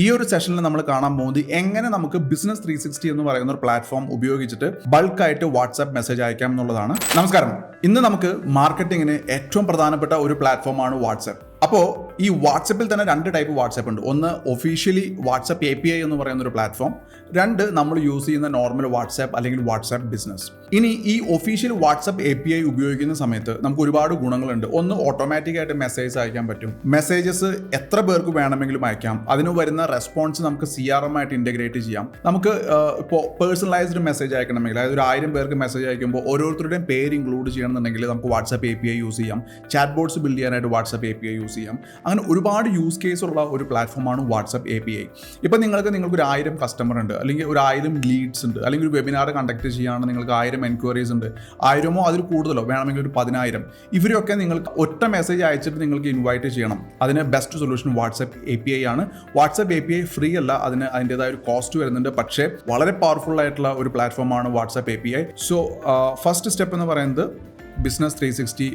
ഈ ഒരു സെഷനിൽ നമ്മൾ കാണാൻ പോകുന്നത് എങ്ങനെ നമുക്ക് ബിസിനസ് ത്രീ സിക്സ്റ്റി എന്ന് പറയുന്ന ഒരു പ്ലാറ്റ്ഫോം ഉപയോഗിച്ചിട്ട് ബൾക്കായിട്ട് വാട്സാപ്പ് മെസ്സേജ് അയക്കാം എന്നുള്ളതാണ്. നമസ്കാരം. ഇന്ന് നമുക്ക് മാർക്കറ്റിങ്ങിന് ഏറ്റവും പ്രധാനപ്പെട്ട ഒരു പ്ലാറ്റ്ഫോമാണ് വാട്സാപ്പ് അപ്പോൾ ഈ വാട്സപ്പിൽ തന്നെ രണ്ട് ടൈപ്പ് വാട്സപ്പ് ഉണ്ട്. ഒന്ന് officially WhatsApp A P I എന്ന് പറയുന്ന ഒരു പ്ലാറ്റ്ഫോം രണ്ട് നമ്മൾ യൂസ് ചെയ്യുന്ന നോർമൽ വാട്സാപ്പ് അല്ലെങ്കിൽ വാട്സാപ്പ് ബിസിനസ് ഇനി ഈ official WhatsApp A P I ഉപയോഗിക്കുന്ന സമയത്ത് നമുക്ക് ഒരുപാട് ഗുണങ്ങളുണ്ട്. ഒന്ന് ഓട്ടോമാറ്റിക്കായിട്ട് മെസ്സേജ് അയക്കാൻ പറ്റും. മെസ്സേജസ് എത്ര പേർക്ക് വേണമെങ്കിലും അയക്കാം. അതിന് വരുന്ന റെസ്പോൺസ് നമുക്ക് സി ആർ എം ആയിട്ട് ഇന്റഗ്രേറ്റ് ചെയ്യാം. നമുക്ക് ഇപ്പോൾ പേഴ്സണലൈസ്ഡ് മെസ്സേജ് അയക്കണമെങ്കിൽ അതായത് ഒരു ആയിരം പേർക്ക് മെസ്സേജ് അയക്കുമ്പോൾ ഓരോരുത്തരുടെയും പേര് ഇൻക്ലൂഡ് ചെയ്യണമെന്നുണ്ടെങ്കിൽ നമുക്ക് WhatsApp A P I use ചെയ്യാം. ചാറ്റ് ബോർഡ്സ് ബിൽഡ് ചെയ്യാനായിട്ട് WhatsApp A P I use ചെയ്യാം. അങ്ങനെ ഒരുപാട് യൂസ് കേസ് ഉള്ള ഒരു പ്ലാറ്റ്ഫോമാണ് വാട്സപ്പ് എ പി ഐ ഇപ്പം നിങ്ങൾക്ക് നിങ്ങൾക്ക് ഒരു ആയിരം കസ്റ്റമർ ഉണ്ട് അല്ലെങ്കിൽ ഒരു ആയിരം ലീഡ്സ് ഉണ്ട് അല്ലെങ്കിൽ ഒരു വെബിനാർ കണ്ടക്ട് ചെയ്യുകയാണ് നിങ്ങൾക്ക് ആയിരം എൻക്വയറീസ് ഉണ്ട് ആയിരമോ അതിൽ കൂടുതലോ വേണമെങ്കിൽ ഒരു പതിനായിരം. ഇവരെയൊക്കെ നിങ്ങൾക്ക് ഒറ്റ മെസ്സേജ് അയച്ചിട്ട് നിങ്ങൾക്ക് ഇൻവൈറ്റ് ചെയ്യണം. അതിന് best solution WhatsApp A P I ആണ്. WhatsApp A P I free അല്ല അതിന് അതിന്റെതായ ഒരു കോസ്റ്റ് വരുന്നുണ്ട് പക്ഷേ വളരെ പവർഫുൾ ആയിട്ടുള്ള ഒരു പ്ലാറ്റ്ഫോമാണ് WhatsApp A P I so first step എന്ന് പറയുന്നത് ബിസിനസ് ത്രീ സിക്സ്റ്റി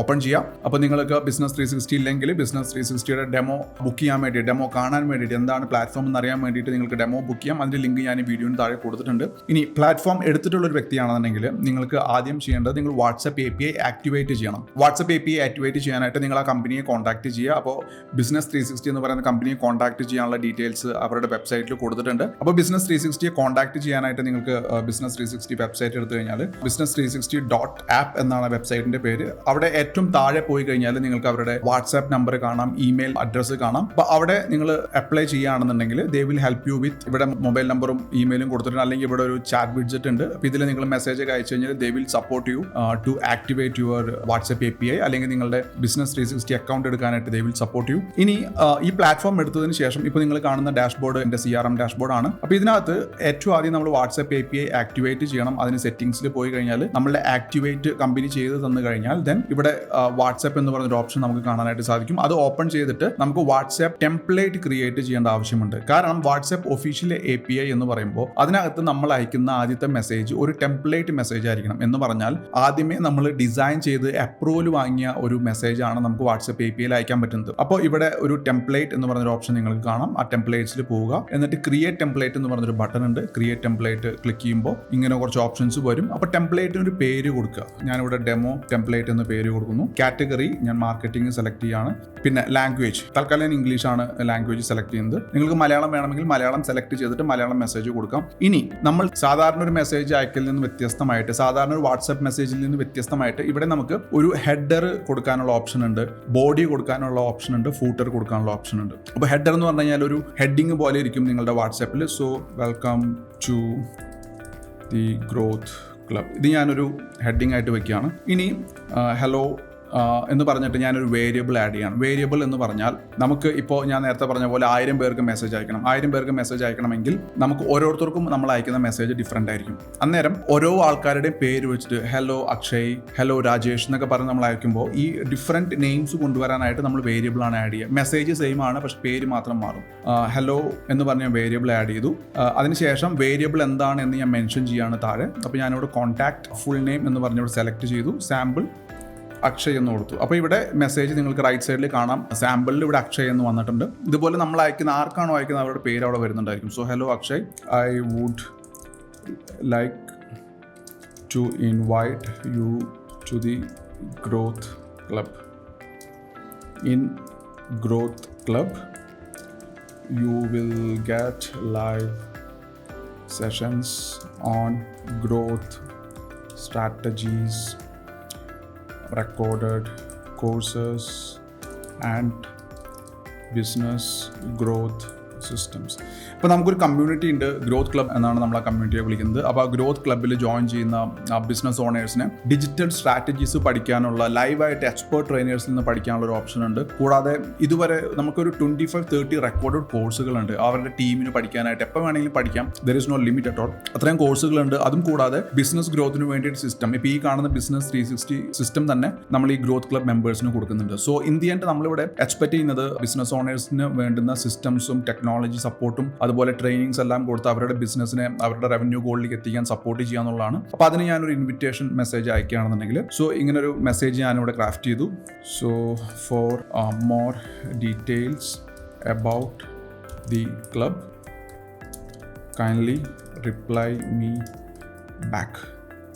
ഓപ്പൺ ചെയ്യാം. അപ്പോൾ നിങ്ങൾക്ക് ബിസിനസ് ത്രീ സിക്സ്റ്റി ഇല്ലെങ്കിൽ ബിസിനസ് ത്രീ സിക്സ്റ്റിയുടെ ഡെമോ ബുക്ക് ചെയ്യാൻ വേണ്ടി ഡെമോ കാണാൻ വേണ്ടിയിട്ട് എന്താണ് പ്ലാറ്റ്ഫോം എന്ന് അറിയാൻ വേണ്ടിയിട്ട് നിങ്ങൾക്ക് ഡെമോ ബുക്ക് ചെയ്യാം. അതിന്റെ ലിങ്ക് ഞാൻ ഈ വീഡിയോന് താഴെ കൊടുത്തിട്ടുണ്ട്. ഇനി പ്ലാറ്റ്ഫോം എടുത്തിട്ടുള്ള ഒരു വ്യക്തിയാണെന്നുണ്ടെങ്കിൽ നിങ്ങൾക്ക് ആദ്യം ചെയ്യേണ്ടത് നിങ്ങൾ WhatsApp A P I activate ചെയ്യണം. WhatsApp A P I activate ചെയ്യാനായിട്ട് നിങ്ങൾ ആ കമ്പനിയെ കോൺടാക്ട് ചെയ്യുക. അപ്പോൾ ബിസിനസ് ത്രീ സിക്സ്റ്റി എന്ന് പറയുന്ന കമ്പനിയെ കോൺടാക്ട് ചെയ്യാനുള്ള ഡീറ്റെയിൽസ് അവരുടെ വെബ്സൈറ്റിൽ കൊടുത്തിട്ടുണ്ട്. അപ്പോൾ ബിസിനസ് ത്രീ സിക്സ്റ്റിയെ കോൺടാക്ട് ചെയ്യാനായിട്ട് നിങ്ങൾക്ക് ബിസിനസ് ത്രീ സിക്സ്റ്റി വെബ്സൈറ്റ് എടുത്തു കഴിഞ്ഞാൽ business three sixty dot app എന്നാണ് വെബ്സൈറ്റിന്റെ പേര്. അവിടെ ഏറ്റവും താഴെ പോയി കഴിഞ്ഞാൽ നിങ്ങൾക്ക് അവരുടെ വാട്സാപ്പ് നമ്പർ കാണാം ഇമെയിൽ അഡ്രസ്സ് കാണാം. അപ്പോൾ അവിടെ നിങ്ങൾ അപ്ലൈ ചെയ്യുകയാണെന്നുണ്ടെങ്കിൽ they will help you with ഇവിടെ മൊബൈൽ നമ്പറും ഇമെയിലും കൊടുത്തിട്ടുണ്ട്. അല്ലെങ്കിൽ ഇവിടെ ഒരു ചാറ്റ് വിഡ്ജറ്റ് ഉണ്ട്. അപ്പോൾ ഇതിൽ നിങ്ങൾ മെസ്സേജ് ഒക്കെ അയച്ചു കഴിഞ്ഞാൽ they will support you to activate your WhatsApp A P I അല്ലെങ്കിൽ നിങ്ങളുടെ ബിസിനസ് ത്രീ സിക്സ്റ്റി അക്കൗണ്ട് എടുക്കാനായിട്ട് ദേ വിൽ സപ്പോർട്ട് യു. ഇനി ഈ പ്ലാറ്റ്ഫോം എടുത്തതിന് ശേഷം ഇപ്പോൾ നിങ്ങൾ കാണുന്ന ഡാഷ്ബോർഡ് എന്റെ സി ആർ എം ഡാഷ്ബോർഡ് ആണ്. അപ്പോൾ ഇതിനകത്ത് ഏറ്റവും ആദ്യം നമ്മൾ WhatsApp A P I activate ചെയ്യണം. അതിന് സെറ്റിംഗ്സിൽ പോയി കഴിഞ്ഞാൽ നമ്മളുടെ ആക്ടിവേറ്റ് കമ്പനി ചെയ്ത് തന്നു കഴിഞ്ഞാൽ ദെൻ ഇവിടെ വാട്സാപ്പ് എന്ന് പറഞ്ഞൊരു ഓപ്ഷൻ നമുക്ക് കാണാനായിട്ട് സാധിക്കും. അത് ഓപ്പൺ ചെയ്തിട്ട് നമുക്ക് വാട്സാപ്പ് ടെംപ്ലേറ്റ് ക്രിയേറ്റ് ചെയ്യേണ്ട ആവശ്യമുണ്ട്. കാരണം WhatsApp official A P I എന്ന് പറയുമ്പോൾ അതിനകത്ത് നമ്മൾ അയക്കുന്ന ആദ്യത്തെ മെസ്സേജ് ഒരു ടെംപ്ലേറ്റ് മെസ്സേജ് ആയിരിക്കണം. എന്ന് പറഞ്ഞാൽ ആദ്യമേ നമ്മൾ ഡിസൈൻ ചെയ്ത് അപ്രൂവൽ വാങ്ങിയ ഒരു മെസ്സേജ് ആണ് നമുക്ക് വാട്സാപ്പ് എ പി ഐയിൽ അയക്കാൻ പറ്റുന്നത്. അപ്പോൾ ഇവിടെ ഒരു ടെംപ്ലേറ്റ് എന്ന് പറഞ്ഞൊരു ഓപ്ഷൻ നിങ്ങൾക്ക് കാണാം. ആ ടെംപ്ലേറ്റ്സിൽ പോവുക. എന്നിട്ട് ക്രിയേറ്റ് ടെംപ്ലേറ്റ് എന്ന് പറഞ്ഞൊരു ബട്ടൺ ഉണ്ട്. ക്രിയേറ്റ് ടെംപ്ലേറ്റ് ക്ലിക്ക് ചെയ്യുമ്പോൾ ഇങ്ങനെ കുറച്ച് ഓപ്ഷൻസ് വരും. അപ്പോൾ ടെംപ്ലേറ്റിന് ഒരു പേര് കൊടുക്കുക. ഞാനിവിടെ ഡെമോ ടെംപ്ലേറ്റ് എന്ന് പേര് കൊടുക്കുന്നു. കാറ്റഗറി ഞാൻ മാർക്കറ്റിംഗ് സെലക്ട് ചെയ്യാണ്. പിന്നെ ലാംഗ്വേജ് തൽക്കാലം ഞാൻ ആണ് ലാംഗ്വേജ് സെലക്ട് ചെയ്യുന്നത്. നിങ്ങൾക്ക് മലയാളം വേണമെങ്കിൽ മലയാളം സെലക്ട് ചെയ്തിട്ട് മലയാളം മെസ്സേജ് കൊടുക്കാം. ഇനി നമ്മൾ സാധാരണ ഒരു മെസ്സേജ് അയക്കലിൽ നിന്ന് വ്യത്യസ്തമായിട്ട് സാധാരണ ഒരു വാട്സപ്പ് മെസ്സേജിൽ നിന്ന് വ്യത്യസ്തമായിട്ട് ഇവിടെ നമുക്ക് ഒരു ഹെഡർ കൊടുക്കാനുള്ള ഓപ്ഷൻ ഉണ്ട്. ബോഡി കൊടുക്കാനുള്ള ഓപ്ഷൻ ഉണ്ട്. ഫൂട്ടർ കൊടുക്കാനുള്ള ഓപ്ഷൻ ഉണ്ട്. അപ്പോൾ ഹെഡർ എന്ന് പറഞ്ഞു കഴിഞ്ഞാൽ ഒരു ഹെഡിങ് പോലെ ഇരിക്കും നിങ്ങളുടെ വാട്സാപ്പിൽ so welcome to the growth club ഇത് ഞാനൊരു ഹെഡിങ് ആയിട്ട് വെക്കുകയാണ്. ഇനി ഹലോ എന്ന് പറഞ്ഞിട്ട് ഞാനൊരു വേരിയബിൾ ആഡ് ചെയ്യണം. വേരിയബിൾ എന്ന് പറഞ്ഞാൽ നമുക്ക് ഇപ്പോൾ ഞാൻ നേരത്തെ പറഞ്ഞ പോലെ ആയിരം പേർക്ക് മെസ്സേജ് അയക്കണം. ആയിരം പേർക്ക് മെസ്സേജ് അയക്കണമെങ്കിൽ നമുക്ക് ഓരോരുത്തർക്കും നമ്മൾ അയക്കുന്ന മെസ്സേജ് ഡിഫറെന്റ് ആയിരിക്കും. അന്നേരം ഓരോ ആൾക്കാരുടെയും പേര് വെച്ചിട്ട് ഹലോ അക്ഷയ് ഹലോ രാജേഷ് എന്നൊക്കെ പറഞ്ഞ് നമ്മൾ അയക്കുമ്പോൾ ഈ ഡിഫറെന്റ് നെയിംസ് കൊണ്ടുവരാനായിട്ട് നമ്മൾ വേരിയബിൾ ആണ് ആഡ് ചെയ്യുക. മെസ്സേജ് സെയിം ആണ് പക്ഷെ പേര് മാത്രം മാറും. ഹലോ എന്ന് പറഞ്ഞ വേരിയബിൾ ആഡ് ചെയ്തു. അതിനുശേഷം വേരിയബിൾ എന്താണ് എന്ന് ഞാൻ മെൻഷൻ ചെയ്യാണ് താഴെ. അപ്പോൾ ഞാനിവിടെ കോൺടാക്ട് ഫുൾ നെയിം എന്ന് പറഞ്ഞിവിടെ സെലക്ട് ചെയ്തു. സാമ്പിൾ അക്ഷയ് എന്ന് കൊടുത്തു. അപ്പോൾ ഇവിടെ മെസ്സേജ് നിങ്ങൾക്ക് റൈറ്റ് സൈഡിൽ കാണാം. സാമ്പിളിൽ ഇവിടെ അക്ഷയ് എന്ന് വന്നിട്ടുണ്ട്. ഇതുപോലെ നമ്മൾ അയക്കുന്ന ആർക്കാണോ അയക്കുന്നത് അവരുടെ പേര് അവിടെ വരുന്നുണ്ടായിരിക്കും. So hello Akshay. I would like to invite you to the growth club in growth club you will get live sessions on growth strategies, recorded courses, and business growth systems. ഇപ്പോൾ നമുക്കൊരു കമ്മ്യൂണിറ്റി ഉണ്ട് growth club എന്നാണ് നമ്മൾ ആ കമ്മ്യൂണിറ്റിയെ വിളിക്കുന്നത്. അപ്പോൾ ആ growth ക്ലബ്ബിൽ ജോയിൻ ചെയ്യുന്ന ബിസിനസ് ഓണേഴ്സിന് ഡിജിറ്റൽ സ്ട്രാറ്റജീസ് പഠിക്കാനുള്ള ലൈവായിട്ട് എക്സ്പേർട്ട് ട്രെയിനേഴ്സിൽ നിന്ന് പഠിക്കാനുള്ള ഒരു ഓപ്ഷൻ ഉണ്ട്. കൂടാതെ ഇതുവരെ നമുക്കൊരു ട്വന്റി ഫൈവ് തേർട്ടി റെക്കോർഡഡ് കോഴ്സുകളുണ്ട് അവരുടെ ടീമിന് പഠിക്കാനായിട്ട് എപ്പോൾ വേണമെങ്കിലും പഠിക്കാം. There is no limit at all അത്രയും കോഴ്സുകളുണ്ട് അതും കൂടാതെ ബിസിനസ് ഗ്രോത്തിന് വേണ്ടിയിട്ട് സിസ്റ്റം ഇപ്പോൾ ഈ കാണുന്ന ബിസിനസ് ത്രീ സിക്സ്റ്റി സിസ്റ്റം തന്നെ നമ്മൾ ഈ ഗ്രോത്ത് ക്ലബ് മെമ്പേഴ്സിന് കൊടുക്കുന്നുണ്ട്. സോ എൻഡ് നമ്മളിവിടെ എക്സ്പെക്ട് ചെയ്യുന്നത് ബിസിനസ് ഓണേഴ്സിന് വേണ്ടുന്ന സിസ്റ്റംസും ടെക്നോളജി സപ്പോർട്ടും അതുപോലെ ട്രെയിനിങ്സ് എല്ലാം കൊടുത്ത് അവരുടെ ബിസിനസ്സിനെ അവരുടെ റവന്യൂ ഗോളിലേക്ക് എത്തിക്കാൻ സപ്പോർട്ട് ചെയ്യുക എന്നുള്ളതാണ് അപ്പോൾ അതിന് ഞാനൊരു ഇൻവിറ്റേഷൻ മെസ്സേജ് അയക്കുകയാണെന്നുണ്ടെങ്കിൽ. സോ ഇങ്ങനെ ഒരു മെസ്സേജ് ഞാനിവിടെ ക്രാഫ്റ്റ് ചെയ്തു. So for more details about the club kindly reply me back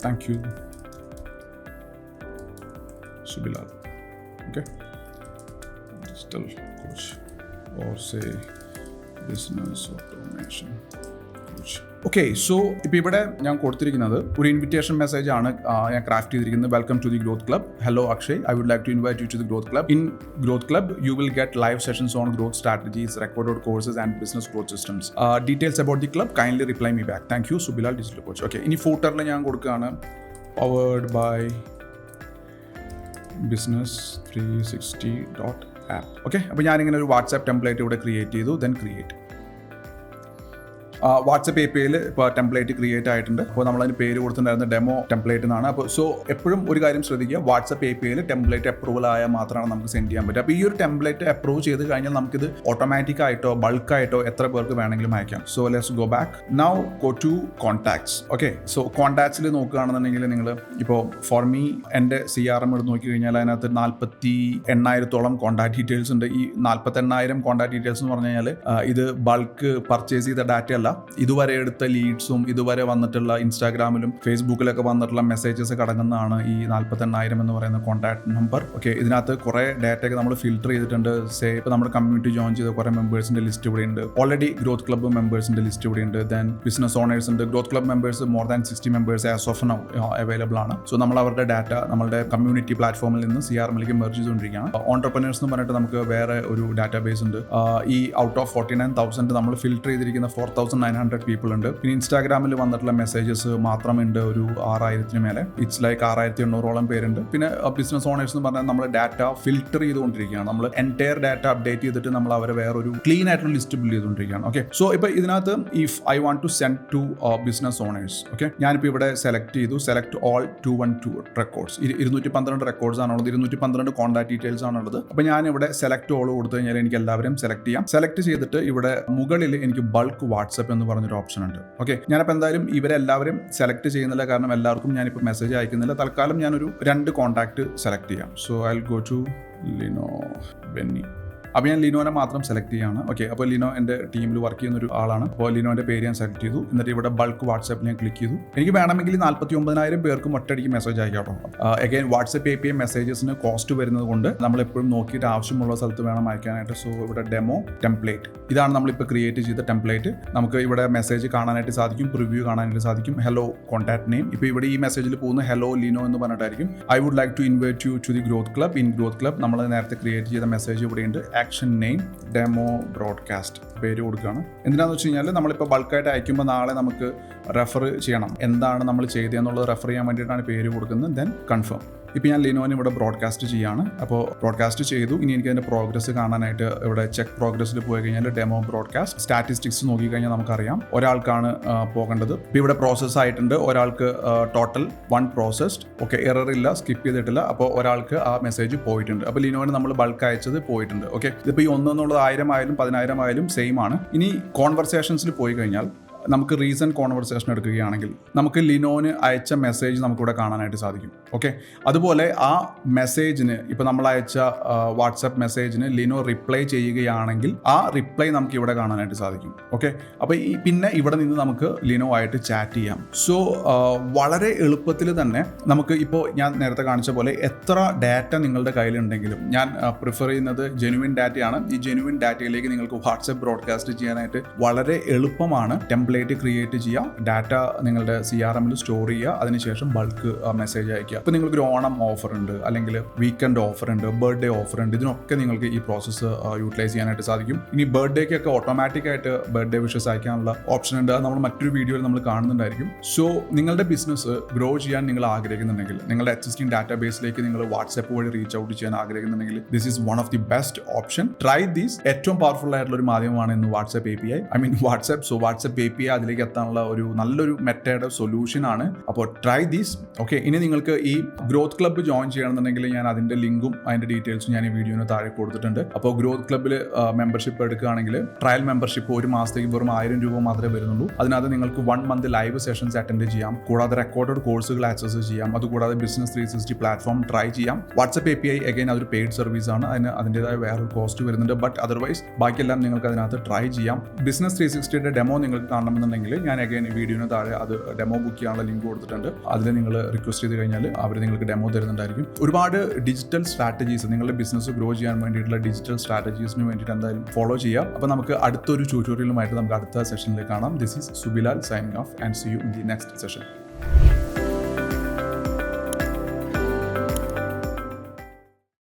thank you okay digital coach or say automation coach okay so ഇപ്പോൾ ഇവിടെ ഞാൻ കൊടുത്തിരിക്കുന്നത് ഒരു ഇൻവിറ്റേഷൻ മെസ്സേജ് ആണ് ഞാൻ ക്രാഫ്റ്റ് ചെയ്തിരിക്കുന്നത്. Welcome to the growth club hello Akshay I would like to invite you to the growth club in growth club you will get live sessions on growth strategies recorded courses and business growth systems details about the club kindly reply me back thank you Subilal digital coach okay ഇനി ഫൂട്ടറിൽ ഞാൻ കൊടുക്കുകയാണ്. Powered by business three sixty dot app okay അപ്പോൾ ഞാനിങ്ങനെ ഒരു WhatsApp template ഇവിടെ create ചെയ്തു then create WhatsApp A P ഐയിൽ ഇപ്പോൾ ടെംപ്ലേറ്റ് ക്രിയേറ്റ് ആയിട്ടുണ്ട്. അപ്പോൾ നമ്മൾ അതിന് പേര് കൊടുത്തിട്ടുണ്ടായിരുന്ന ഡെമോ ടെംപ്ലേറ്റ് എന്നാണ് അപ്പോൾ സോ എപ്പോഴും ഒരു കാര്യം ശ്രദ്ധിക്കുക. വാട്സപ്പ് എ പി ഐയിൽ ടെംപ്ലേറ്റ് അപ്രൂവൽ ആയാൽ മാത്രമാണ് നമുക്ക് സെൻഡ് ചെയ്യാൻ പറ്റുക. അപ്പോൾ ഈ ഒരു ടെംപ്ലേറ്റ് അപ്രൂവ് ചെയ്ത് കഴിഞ്ഞാൽ നമുക്കിത് ഓട്ടോമാറ്റിക് ആയിട്ടോ ബൾക്ക് ആയിട്ടോ എത്ര പേർക്ക് വേണമെങ്കിലും അയക്കാം. So let's go back now go to contacts okay so കോൺടാക്ട്സിൽ നോക്കുകയാണെന്നുണ്ടെങ്കിൽ നിങ്ങൾ ഇപ്പോൾ ഫോർ മീ എന്റെ സി ആർ എം എടുത്ത് നോക്കി കഴിഞ്ഞാൽ അതിനകത്ത് നാൽപ്പത്തി എണ്ണായിരത്തോളം കോൺടാക്ട് ഡീറ്റെയിൽസ് ഉണ്ട്. ഈ നാൽപ്പത്തി എണ്ണായിരം കോൺടാക്ട് ഡീറ്റെയിൽസ് എന്ന് പറഞ്ഞു കഴിഞ്ഞാൽ ഇത് ബൾക്ക് പർച്ചേസ് ചെയ്ത ഡാറ്റ അല്ല. ഇതുവരെ എടുത്ത ലീഡ്സും ഇതുവരെ വന്നിട്ടുള്ള ഇൻസ്റ്റാഗ്രാമിലും ഫേസ്ബുക്കിലൊക്കെ വന്നിട്ടുള്ള മെസ്സേജസ് കടങ്ങുന്നതാണ് ഈ നാൽപ്പത്തെണ്ണായിരം എന്ന് പറയുന്ന കോൺടാക്ട് നമ്പർ ഓക്കെ ഇതിനകത്ത് കുറേ ഡാറ്റയൊക്കെ നമ്മൾ ഫിൽട്ടർ ചെയ്തിട്ടുണ്ട്. സേ ഇപ്പോൾ നമ്മുടെ കമ്മ്യൂണിറ്റി ജോയിൻ ചെയ്ത കുറേ മെമ്പേഴ്സിന്റെ ലിസ്റ്റ് ഇവിടെ ഉണ്ട്. ഓൾറെഡി ഗ്രോത്ത് ക്ലബ്ബ് മെമ്പേഴ്സിന്റെ ലിസ്റ്റ് ഇവിടെ ഉണ്ട്. ദെൻ ബിസിനസ് ഓണേഴ്സ് ഉണ്ട്. Growth club members more than sixty members as of now available ആണ്. സോ നമ്മൾ അവരുടെ ഡാറ്റ നമ്മുടെ കമ്മ്യൂണിറ്റി പ്ലാറ്റ്ഫോമിൽ നിന്ന് സി ആർ എമ്മിലേക്ക് മെർജ് ചെയ്തുകൊണ്ടിരിക്കുകയാണ്. ഓണ്ടർപ്രനേഴ്സ് എന്ന് പറഞ്ഞിട്ട് നമുക്ക് വേറെ ഒരു ഡാറ്റാബേസ് ഉണ്ട്. ഈ out of forty nine thousand നമ്മൾ ഫിൽട്ടർ ചെയ്തിരിക്കുന്ന four thousand nine hundred people ഉണ്ട്. പിന്നെ ഇൻസ്റ്റാഗ്രാമിൽ വന്നിട്ടുള്ള മെസ്സേജസ് മാത്രമുണ്ട്. ഒരു ആറായിരത്തിന് മേലെ. ഇറ്റ്സ് ലൈക്ക് ആറായിരത്തി എണ്ണൂറോളം പേരുണ്ട്. പിന്നെ ബിസിനസ് ഓണേഴ്സ് എന്ന് പറഞ്ഞാൽ നമ്മൾ ഡാറ്റ ഫിൽട്ടർ ചെയ്തുകൊണ്ടിരിക്കുകയാണ്. നമ്മൾ എന്റയർ ഡാറ്റ അപ്ഡേറ്റ് ചെയ്തിട്ട് നമ്മൾ അവരെ വേറൊരു ക്ലീൻ ആയിട്ടുള്ള ലിസ്റ്റ് ബിൽഡ് ചെയ്തുകൊണ്ടിരിക്കുകയാണ്. ഓക്കെ സോ ഇപ്പോൾ ഇതിനകത്ത് if I want to send to business owners okay ഞാനിപ്പോൾ ഇവിടെ സെലക്ട് ചെയ്തു. Select all two one two records ഇരുന്നൂറ്റി പന്ത്രണ്ട് റെക്കോർഡ്സ് ആണുള്ളത്. ഇരുന്നൂറ്റി പന്ത്രണ്ട് കോൺടാക്ട് ഡീറ്റെയിൽസ് ആണുള്ളത്. അപ്പോൾ ഞാൻ ഇവിടെ സെലക്ട് ഓൾ കൊടുത്തു കഴിഞ്ഞാൽ എനിക്ക് എല്ലാവരും സെലക്ട് ചെയ്യാം. സെലക്ട് ചെയ്തിട്ട് ഇവിടെ മുകളിൽ എനിക്ക് ബൾക്ക് വാട്സപ്പ് എന്ന് പറഞ്ഞൊരു ഓപ്ഷൻ ഉണ്ട്. ഓക്കെ ഞാനപ്പോൾ എന്തായാലും ഇവരെല്ലാവരും സെലക്ട് ചെയ്യുന്നില്ല. കാരണം എല്ലാവർക്കും ഞാനിപ്പോൾ മെസ്സേജ് അയക്കുന്നില്ല. തൽക്കാലം ഞാനൊരു രണ്ട് കോൺടാക്ട് സെലക്ട് ചെയ്യാം. So I go to Lino Benny അപ്പോൾ ഞാൻ ലിനോനെ മാത്രം സെലക്ട് ചെയ്യാണ്. ഓക്കെ അപ്പോൾ ലിനോ എന്റെ ടീമിൽ വർക്ക് ചെയ്യുന്ന ഒരു ആളാണ്. അപ്പോൾ ലിനോന്റെ പേര് ഞാൻ സെലക്ട് ചെയ്തു. എന്നിട്ട് ഇവിടെ ബൾക്ക് വാട്സാപ്പിൽ ഞാൻ ക്ലിക്ക് ചെയ്തു. എനിക്ക് വേണമെങ്കിൽ നാൽപ്പത്തി ഒമ്പതിനായിരം പേർക്കും ഒറ്റയടിക്ക് മെസ്സേജ് അയക്കാം again WhatsApp A P M മെസ്സേജസിന് cost വരുന്നത് കൊണ്ട് നമ്മൾ എപ്പോഴും നോക്കിയിട്ട് ആവശ്യമുള്ള സ്ഥലത്ത് വേണം അയക്കാനായിട്ട്. സോ ഇവിടെ ഡെമോ ടെംപ്ലേറ്റ് ഇതാണ് നമ്മളിപ്പോൾ ക്രിയേറ്റ് ചെയ്ത ടെംപ്ലേറ്റ് നമുക്ക് ഇവിടെ മെസ്സേജ് കാണാനായിട്ട് സാധിക്കും പ്രിവ്യൂ കാണാനായിട്ട് സാധിക്കും. ഹലോ കോൺടാക്ട് നെയിം ഇപ്പോൾ ഇവിടെ ഈ മെസ്സേജിൽ പോകുന്ന ഹലോ ലിനോ എന്ന് പറഞ്ഞിട്ടായിരിക്കും. I would like to invite you to the growth club in growth club നമ്മൾ നേരത്തെ ക്രിയേറ്റ് ചെയ്ത മെസ്സേജ് ഇവിടെയുണ്ട്. ആക്ഷൻ നെയിം ഡെമോ ബ്രോഡ്കാസ്റ്റ് പേര് കൊടുക്കുകയാണ്. എന്തിനാന്ന് വെച്ച് കഴിഞ്ഞാൽ നമ്മളിപ്പോൾ ബൾക്കായിട്ട് അയക്കുമ്പോൾ നാളെ നമുക്ക് റെഫർ ചെയ്യണം. എന്താണ് നമ്മൾ ചെയ്തതെന്നുള്ളത് റെഫർ ചെയ്യാൻ വേണ്ടിയിട്ടാണ് പേര് കൊടുക്കുന്നത്. ദെൻ കൺഫേം ഇപ്പോൾ ഞാൻ ലിനോന് ഇവിടെ ബ്രോഡ്കാസ്റ്റ് ചെയ്യാണ്. അപ്പോൾ ബ്രോഡ്കാസ്റ്റ് ചെയ്തു. ഇനി എനിക്ക് അതിന്റെ പ്രോഗ്രസ് കാണാനായിട്ട് ഇവിടെ ചെക്ക് പ്രോഗ്രസ്സിൽ പോയി കഴിഞ്ഞാൽ ഡെമോ ബ്രോഡ്കാസ്റ്റ് സ്റ്റാറ്റിസ്റ്റിക്സ് നോക്കിക്കഴിഞ്ഞാൽ നമുക്കറിയാം. ഒരാൾക്കാണ് പോകേണ്ടത്. ഇപ്പോൾ ഇവിടെ പ്രോസസ്സ് ആയിട്ടുണ്ട്. ഒരാൾക്ക് total one processed okay error ഇല്ല. സ്കിപ്പ് ചെയ്തിട്ടില്ല. അപ്പോൾ ഒരാൾക്ക് ആ മെസ്സേജ് പോയിട്ടുണ്ട്. അപ്പോൾ ലിനോന് നമ്മൾ ബൾക്ക് അയച്ചത് പോയിട്ടുണ്ട്. ഓക്കെ ഇതിപ്പോൾ ഈ ഒന്നെന്നുള്ളത് ആയിരം ആയാലും പതിനായിരം ആയാലും സെയിം ആണ്. ഇനി കോൺവെർസേഷൻസിൽ പോയി കഴിഞ്ഞാൽ നമുക്ക് റീസെന്റ് കോൺവെർസേഷൻ എടുക്കുകയാണെങ്കിൽ നമുക്ക് ലിനോന് അയച്ച മെസ്സേജ് നമുക്കിവിടെ കാണാനായിട്ട് സാധിക്കും. ഓക്കെ അതുപോലെ ആ മെസ്സേജിന് ഇപ്പോൾ നമ്മൾ അയച്ച വാട്സപ്പ് മെസ്സേജിന് ലിനോ റിപ്ലൈ ചെയ്യുകയാണെങ്കിൽ ആ റിപ്ലൈ നമുക്ക് ഇവിടെ കാണാനായിട്ട് സാധിക്കും. ഓക്കെ അപ്പോൾ ഈ പിന്നെ ഇവിടെ നിന്ന് നമുക്ക് ലിനോ ആയിട്ട് ചാറ്റ് ചെയ്യാം. സോ വളരെ എളുപ്പത്തിൽ തന്നെ നമുക്ക് ഇപ്പോൾ ഞാൻ നേരത്തെ കാണിച്ച പോലെ എത്ര ഡാറ്റ നിങ്ങളുടെ കയ്യിലുണ്ടെങ്കിലും ഞാൻ പ്രിഫർ ചെയ്യുന്നത് ജെനുവിൻ ഡാറ്റയാണ് ഈ ജെനുവിൻ ഡാറ്റയിലേക്ക് നിങ്ങൾക്ക് വാട്സപ്പ് ബ്രോഡ്കാസ്റ്റ് ചെയ്യാനായിട്ട് വളരെ എളുപ്പമാണ് ടെംപ്ലേറ്റ് ക്രിയേറ്റ് ചെയ്യാം ഡാറ്റ നിങ്ങളുടെ സി ആർ എമ്മിൽ സ്റ്റോർ ചെയ്യുക അതിനുശേഷം ബൾക്ക് മെസ്സേജ് അയക്കുക ഇപ്പോൾ നിങ്ങൾക്ക് ഒരു ഓണം ഓഫർ ഉണ്ട് അല്ലെങ്കിൽ വീക്കെൻഡ് ഓഫർ ഉണ്ട് ബർത്ത്ഡേ ഓഫർ ഉണ്ട് ഇതിനൊക്കെ നിങ്ങൾക്ക് ഈ പ്രോസസ്സ് യൂട്ടിലൈസ് ചെയ്യാനായിട്ട് സാധിക്കും. ഇനി ബർത്ത്ഡേക്കൊക്കെ ഓട്ടോമാറ്റിക് ആയിട്ട് ബർത്ത്ഡേ വിഷസ് അയക്കാനുള്ള ഓപ്ഷൻ ഉണ്ട്. നമ്മൾ മറ്റൊരു വീഡിയോയിൽ നമ്മൾ കാണുന്നുണ്ടായിരിക്കും. സോ നിങ്ങളുടെ ബിസിനസ് ഗ്രോ ചെയ്യാൻ നിങ്ങൾ ആഗ്രഹിക്കുന്നുണ്ടെങ്കിൽ നിങ്ങളുടെ എക്സിസ്റ്റിംഗ് ഡാറ്റാ ബേസിലേക്ക് നിങ്ങൾ വാട്സ്ആപ്പ് വഴി റീച്ച് ഔട്ട് ചെയ്യാൻ ആഗ്രഹിക്കുന്നുണ്ടെങ്കിൽ this is one of the best option try these ഏറ്റവും പവർഫുൾ ആയിട്ടുള്ള ഒരു മാധ്യമമാണ് ഇന്ന് WhatsApp A P I I mean WhatsApp so WhatsApp A P I അതിലേക്ക് എത്താനുള്ള ഒരു നല്ലൊരു മെറ്റേഡ് സൊല്യൂഷൻ ആണ്. അപ്പോൾ ട്രൈ ദീസ് ഓക്കെ ഇനി നിങ്ങൾക്ക് ഈ ഗ്രോത്ത് ക്ലബ്ബ് ജോയിൻ ചെയ്യണമെന്നുണ്ടെങ്കിൽ ഞാൻ അതിന്റെ ലിങ്കും അതിന്റെ ഡീറ്റെയിൽസും ഞാൻ ഈ വീഡിയോന് താഴെ കൊടുത്തിട്ടുണ്ട്. അപ്പോൾ ഗ്രോത്ത് ക്ലബ്ബിൽ മെമ്പർഷിപ്പ് എടുക്കുകയാണെങ്കിൽ ട്രയൽ മെമ്പർഷിപ്പ് ഒരു മാസത്തേക്ക് വെറും ആയിരം രൂപ മാത്രമേ വരുന്നുള്ളൂ. അതിനകത്ത് നിങ്ങൾക്ക് one month live sessions attend ചെയ്യാം. കൂടാതെ റെക്കോർഡഡ് കോഴ്സുകൾ ആക്സസ് ചെയ്യാം. അതുകൂടാതെ business three sixty platform try ചെയ്യാം. WhatsApp A P I again അതൊരു പെയ്ഡ് സർവീസ് ആണ്. അതിന് അതിന്റെതായ വേറൊരു കോസ്റ്റ് വരുന്നുണ്ട്. ബട്ട് അതർവൈസ് ബാക്കിയെല്ലാം നിങ്ങൾക്ക് അതിനകത്ത് ട്രൈ ചെയ്യാം. ബിസിനസ് ത്രീ സിക്സ്റ്റിയുടെ ഡെമോ നിങ്ങൾക്ക് കാണണമെന്നുണ്ടെങ്കിൽ ഞാൻ അഗൈൻ വീഡിയോന് താഴെ അത് ഡെമോ ബുക്ക് ചെയ്യാനുള്ള ലിങ്ക് കൊടുത്തിട്ടുണ്ട്. അതിൽ നിങ്ങൾ റിക്വസ്റ്റ് ചെയ്ത് കഴിഞ്ഞാൽ അവർ നിങ്ങൾക്ക് ഡെമോ തരുന്നുണ്ടായിരിക്കും. ഒരുപാട് ഡിജിറ്റൽ സ്ട്രാറ്റജീസ് നിങ്ങളുടെ ബിസിനസ് ഗ്രോ ചെയ്യാൻ വേണ്ടിയിട്ടുള്ള ഡിജിറ്റൽ സ്ട്രാറ്റജീസിന് വേണ്ടിയിട്ട് എന്തായാലും ഫോളോ ചെയ്യാം. അപ്പോൾ നമുക്ക് അടുത്തൊരു ട്യൂട്ടോറിയലുമായിട്ട് നമുക്ക് അടുത്ത സെഷനിൽ കാണാം. This is Subilal signing off and see you in the next session